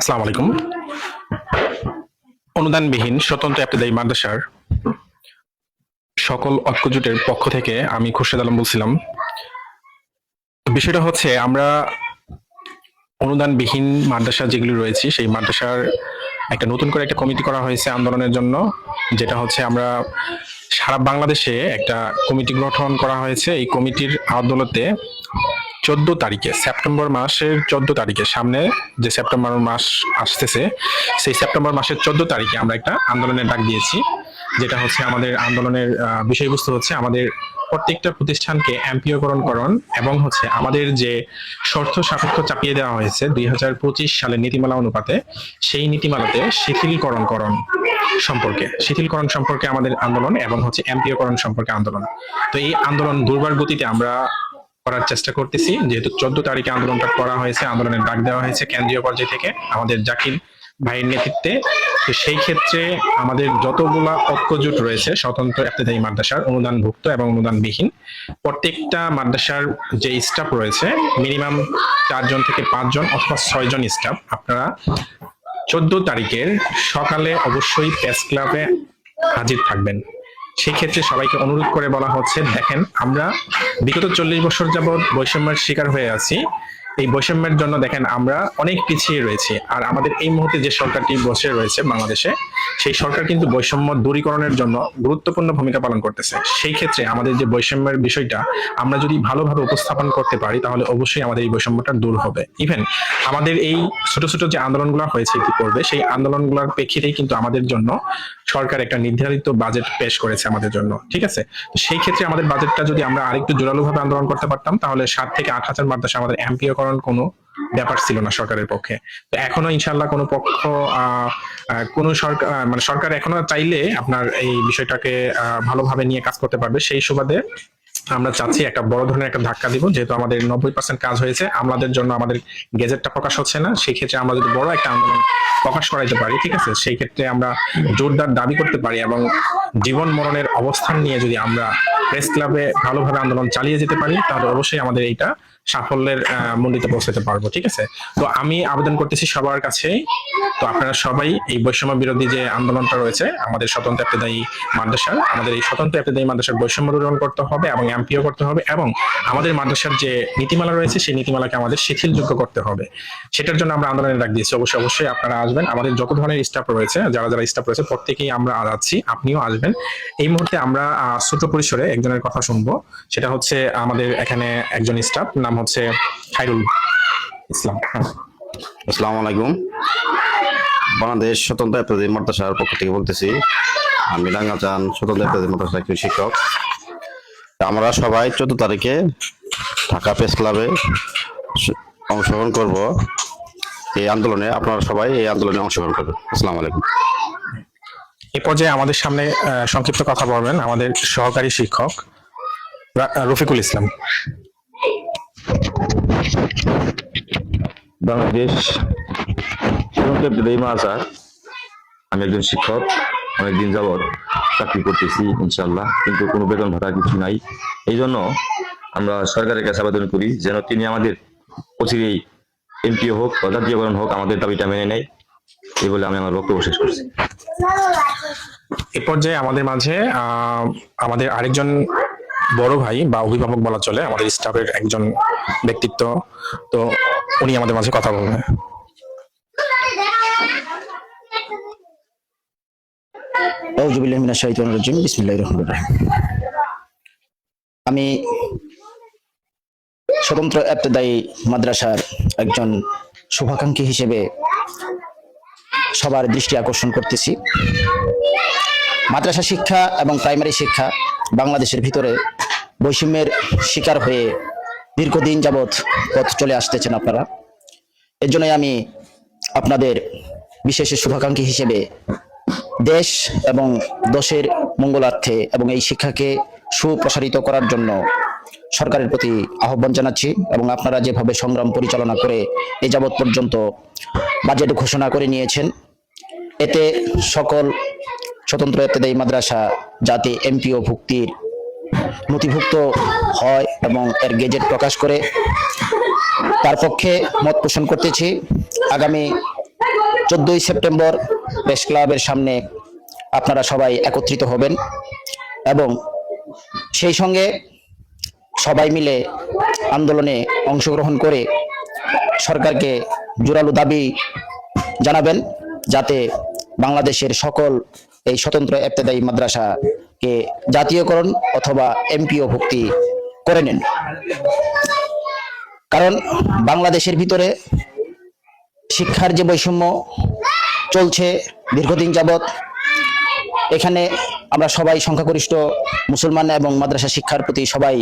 আসসালামু আলাইকুম। অনুদানবিহীন স্বতন্ত্র একটাদায়ী মাদ্রাসার সকল ঐক্যজোটের পক্ষ থেকে আমি খুরশেদ আলম বলছিলাম। বিষয়টা হচ্ছে আমরা অনুদানবিহীন মাদ্রাসা যেগুলি রয়েছে, সেই মাদ্রাসার একটা নতুন করে একটা কমিটি করা হয়েছে আন্দোলনের জন্য, যেটা হচ্ছে আমরা সারা বাংলাদেশে একটা কমিটি গঠন করা হয়েছে। এই কমিটির আদালতে চোদ্দ তারিখে, সেপ্টেম্বর মাসের চোদ্দ তারিখে, সামনে যে সেপ্টেম্বর মাস আসতেছে, সেই সেপ্টেম্বর মাসের চোদ্দ তারিখে আমরা একটা আন্দোলনের ডাক দিয়েছি, যেটা হচ্ছে আমাদের আন্দোলনের বিষয়বস্তু হচ্ছে আমাদের প্রত্যেকটা প্রতিষ্ঠানকে এমপিওকরণ করণ এবং হচ্ছে আমাদের যে শর্ত সাপেক্ষ চাপিয়ে দেওয়া হয়েছে দুই হাজার পঁচিশ সালের নীতিমালা অনুপাতে, সেই নীতিমালাতে শিথিলকরণ করণ সম্পর্কে, শিথিলকরণ সম্পর্কে আমাদের আন্দোলন এবং হচ্ছে এমপিওকরণ সম্পর্কে আন্দোলন। তো এই আন্দোলন দুর্বার গতিতে আমরা করার চেষ্টা করতেছি। যেহেতু চোদ্দ তারিখে আন্দোলনটা করা হয়েছে, আন্দোলনের ডাক দেওয়া হয়েছে কেন্দ্রীয় পর্যায় থেকে আমাদের জাকির ভাইয়ের নেতৃত্বে। তো সেই ক্ষেত্রে আমাদের যতগুলা ঐক্যজোট রয়েছে, স্বতন্ত্র একটাদায়ী মাদ্রাসার অনুদানভুক্ত এবং অনুদানবিহীন, প্রত্যেকটা মাদ্রাসার যে স্টাফ রয়েছে মিনিমাম চারজন থেকে পাঁচজন অথবা ছয়জন স্টাফ আপনারা চোদ্দ তারিখের সকালে অবশ্যই প্রেস ক্লাবে হাজির থাকবেন। সেই ক্ষেত্রে সবাইকে অনুরোধ করে বলা হচ্ছে, দেখেন, আমরা বিগত চল্লিশ বছর যাবৎ বৈষম্যের শিকার হয়ে আছি। এই বৈষম্যের জন্য দেখেন আমরা অনেক পিছিয়ে রয়েছি। আর আমাদের এই মুহূর্তে যে সরকারটি বসে রয়েছে বাংলাদেশে, সেই সরকার কিন্তু বৈষম্য দূরীকরণের জন্য গুরুত্বপূর্ণ ভূমিকা পালন করতেছে। সেই ক্ষেত্রে আমাদের যে বৈষম্যের বিষয়টা, আমরা যদি ভালোভাবে উপস্থাপন করতে পারি, তাহলে অবশ্যই আমাদের এই বৈষম্যটা দূর হবে। ইভেন আমাদের এই ছোট ছোট যে আন্দোলনগুলো হয়েছে কি করবে, সেই আন্দোলনগুলোর প্রেক্ষিতেই কিন্তু আমাদের জন্য সরকার একটা নির্ধারিত বাজেট পেশ করেছে আমাদের জন্য। ঠিক আছে? সেই ক্ষেত্রে আমাদের বাজেটটা যদি আমরা আরেকটু জোরালো ভাবে আন্দোলন করতে পারতাম, তাহলে সাত থেকে আট হাজার মাদ্রাসা আমাদের এমপিওকরণ কোনো ব্যাপার ছিল না সরকারের পক্ষে। তো এখনও ইনশাল্লাহ কোনো পক্ষ আহ, সরকার মানে সরকার এখনও চাইলে আপনার এই বিষয়টাকে ভালোভাবে নিয়ে কাজ করতে পারবে। সেই সুবাদে আমরা চাচ্ছি একটা বড় ধরনের একটা ধাক্কা দিব যেহেতু আমাদের নব্বই পার্সেন্ট কাজ হয়েছে। আমাদের জন্য আমাদের গেজেটটা প্রকাশ হচ্ছে না। সেই ক্ষেত্রে আমরা যদি বড় একটা আন্দোলন প্রকাশ করাইতে পারি ঠিক আছে? সেই ক্ষেত্রে আমরা জোরদার দাবি করতে পারি এবং জীবন মরণের অবস্থান নিয়ে যদি আমরা প্রেস ক্লাবে ভালোভাবে আন্দোলন চালিয়ে যেতে পারি তাহলে অবশ্যই আমাদের এইটা সাফল্যের মন্ডিতে পৌঁছাতে পারব ঠিক আছে? তো আমি আবেদন করতেছি সবার কাছে তো আপনারা সবাই এই বৈষম্য বিরোধী যে আন্দোলনটা রয়েছে, আমাদের স্বতন্ত্র একটাদায়ী মাদ্রাসার আমাদের এই স্বতন্ত্র একটাদায়ী মাদ্রাসার বৈষম্য দূরীকরণ করতে হবে এবং এমপিও করতে হবে এবং আমাদের মাদ্রাসার যে নীতিমালা রয়েছে, সেই নীতিমালাকে আমাদের শিথিলযোগ্য করতে হবে। সেটার জন্য আমরা আন্দোলনে ডাক দিয়েছি। অবশ্যই অবশ্যই আপনারা আসবেন। আমাদের যত ধরনের স্টাফ রয়েছে, যারা যারা স্টাফ রয়েছে, প্রত্যেকেই আমরা যাচ্ছি আপনিও আসবেন। এই মুহূর্তে আমরা ছোট পরিসরে একজনের কথা শুনব। সেটা হচ্ছে আমাদের এখানে একজন স্টাফ নাম হচ্ছে খাইরুল ইসলাম। হ্যাঁ। আসসালামু আলাইকুম। বাংলাদেশ স্বতন্ত্র এপ্রাদী মাদ্রাসার পক্ষ থেকে বলতেছি আমি রাঙ্গাচান স্বতন্ত্র এপ্রাদী মাদ্রাসা একজন শিক্ষক। আমরা সবাই চোদ্দ তারিখে ঢাকা প্রেস ক্লাবে অংশগ্রহণ করব। এই আন্দোলনে আপনারা সবাই এই আন্দোলনে অংশগ্রহণ করবেন। আসসালামু আলাইকুম। এই পর্যায়ে আমাদের সামনে সংক্ষিপ্ত কথা বলবেন আমাদের সহকারী শিক্ষক রা- রফিকুল ইসলাম। বাংলাদেশ এপ্রিল মাসা আমি একজন শিক্ষক, অনেকদিন যাবৎ চাকরি করতেছি ইনশাল্লাহ কিন্তু কোনো বেতন ভাতা কিছু নাই। এই জন্য আমরা সরকারের কাছে আবেদন করি যেন তিনি আমাদের অচিরেই এমপিও হোক বা জাতীয়করণ হোক আমাদের দাবিটা মেনে নেয়। এই বলে আমি আমার বক্তব্য শেষ করছি। এ পর্যায়ে আমাদের মাঝে আমাদের আরেকজন বড় ভাই বা অভিভাবক বলা চলে, আমাদের স্টাফের একজন ব্যক্তিত্ব। তো উনি আমাদের মাঝে কথা বলবেন। আমি স্বতন্ত্র এবতদায়ী মাদ্রাসার একজন শুভাকাঙ্ক্ষী হিসেবে সবার দৃষ্টি আকর্ষণ করতেছি। মাদ্রাসা শিক্ষা এবং প্রাইমারি শিক্ষা বাংলাদেশের ভিতরে বৈষম্যের শিকার হয়ে দীর্ঘদিন যাবৎ পথ চলে আসতেছেন আপনারা। এর জন্যই আমি আপনাদের বিশেষ শুভাকাঙ্ক্ষী হিসেবে দেশ এবং দশের মঙ্গলার্থে এবং এই শিক্ষাকে সুপ্রসারিত করার জন্য সরকারের প্রতি আহ্বান জানাচ্ছি এবং আপনারা যেভাবে সংগ্রাম পরিচালনা করে এ যাবৎ পর্যন্ত বাজেট ঘোষণা করে নিয়েছেন, এতে সকল স্বতন্ত্র এতেদায়ী মাদ্রাসা যাতে এমপিও ভুক্তির নথিভুক্ত হয় এবং এর গেজেট প্রকাশ করে। তার পক্ষে মত পোষণ করতেছি। আগামী চোদ্দই সেপ্টেম্বর প্রেস ক্লাবের সামনে আপনারা সবাই একত্রিত হবেন এবং সেই সঙ্গে সবাই মিলে আন্দোলনে অংশগ্রহণ করে সরকারকে জোরালো দাবি জানাবেন যাতে বাংলাদেশের সকল এই স্বতন্ত্র এবতেদায়ী মাদ্রাসাকে জাতীয়করণ অথবা এমপিও ভুক্তি করে নেন। কারণ বাংলাদেশের ভিতরে শিক্ষার যে বৈষম্য চলছে দীর্ঘদিন যাবৎ। এখানে আমরা সবাই সংখ্যাগরিষ্ঠ মুসলমান এবং মাদ্রাসা শিক্ষার প্রতি সবাই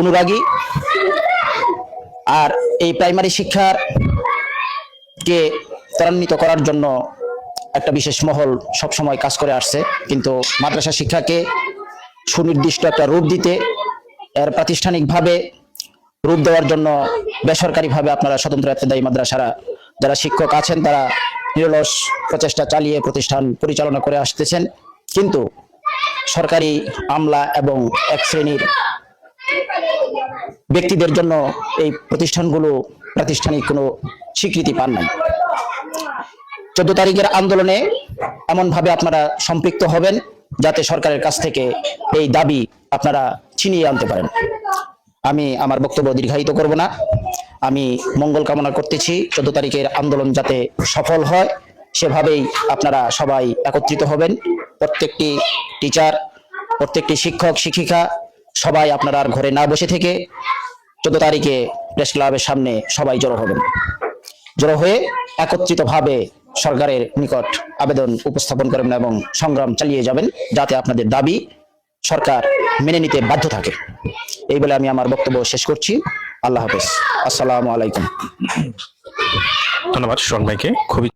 অনুরাগী। আর এই প্রাইমারি শিক্ষার কে ত্বরান্বিত করার জন্য একটা বিশেষ মহল সবসময় কাজ করে আসছে। কিন্তু মাদ্রাসা শিক্ষাকে সুনির্দিষ্ট একটা রূপ দিতে, এর প্রাতিষ্ঠানিকভাবে রূপ দেওয়ার জন্য বেসরকারিভাবে আপনারা স্বতন্ত্র এত্তেদায়ী মাদ্রাসারা যারা শিক্ষক আছেন, তারা নিরলস প্রচেষ্টা চালিয়ে প্রতিষ্ঠান পরিচালনা করে আসতেছেন। কিন্তু সরকারি আমলা এবং এক শ্রেণির ব্যক্তিদের জন্য এই প্রতিষ্ঠানগুলো প্রাতিষ্ঠানিক কোনো স্বীকৃতি পান নাই। চোদ্দ তারিখের আন্দোলনে এমন ভাবে আপনারা সম্পৃক্ত হবেন, যাতে সরকারের কাছ থেকে এই দাবি আপনারা ছিনিয়ে আনতে পারেন। আমি আমার বক্তব্য দীর্ঘায়িত করব না। আমি মঙ্গল কামনা করতেছি। চোদ্দ তারিখের আন্দোলন যাতে সফল হয়, সেভাবেই আপনারা সবাই একত্রিত হবেন। প্রত্যেকটি টিচার, প্রত্যেকটি শিক্ষক, শিক্ষিকা, সবাই আপনারা আর ঘরে না বসে থেকে চোদ্দ তারিখে প্রেস ক্লাবের সামনে সবাই জড়ো হবেন। জড়ো হয়ে একত্রিতভাবে সরকারের নিকট আবেদন উপস্থাপন করবেন এবং সংগ্রাম চালিয়ে যাবেন যাতে আপনাদের দাবি সরকার মেনে নিতে বাধ্য থাকে। এই বলে আমি আমার বক্তব্য শেষ করছি। আল্লাহ হাফেজ। আসসালামু আলাইকুম। ধন্যবাদ শরণ ভাইকে। খুবই